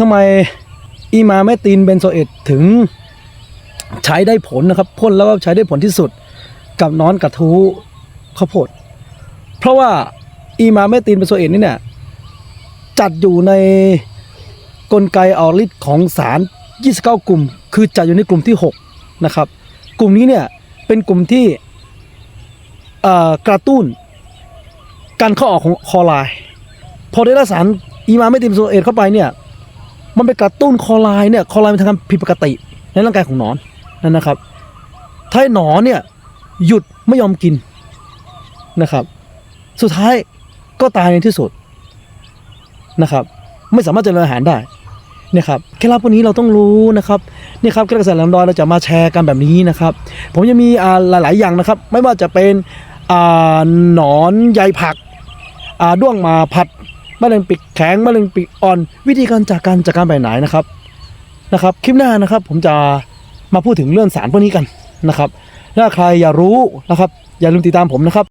ทำไมอีมาเมตินเบนโซเอตถึงใช้ได้ผลนะครับพ่นแล้วก็ใช้ได้ผลที่สุดกับนอนกระทู้ข้าวโพดเพราะว่าอีมาเมตินเบนโซเอตนี่เนี่ยจัดอยู่ในกลไกออกฤทธิ์ของสาร 29 กลุ่ม คือจัดอยู่ในกลุ่มที่ 6 นะครับ กลุ่มนี้เนี่ยเป็นกลุ่มที่กระตุ้นการเข้าออกของคอไลน์พอได้รับสารอีมาเมตินเบนโซเอตเข้าไปเนี่ย มันไปกระตุ้นคอไลน์เนี่ยคอไลน์มันทำงานผิดปกติในร่างกายของหนอนนั่นนะครับ ถ้าหนอนเนี่ยหยุดไม่ยอมกินนะครับ สุดท้ายก็ตายในที่สุดนะครับ ไม่สามารถเจริญอาหารได้นี่ครับเคล็ดลับวันนี้เราต้องรู้นะครับนี่ครับเคล็ดลับเกษตรแหลมดอยเราจะมาแชร์กันแบบนี้นะครับ ผมจะมีอ่าหลาย ๆ อย่างนะครับ ไม่ว่าจะเป็นอ่าหนอนใยผักอ่าด้วงมาผัด มะเร็งปีกแข็งมะเร็งปีกอ่อน วิธีการจากการจากการแบบไหนนะครับนะครับ คลิปหน้านะครับผมจะมาพูดถึงเรื่องสารพวกนี้กันนะครับถ้าใครอยากรู้นะครับ อย่าลืมติดตามผมนะครับ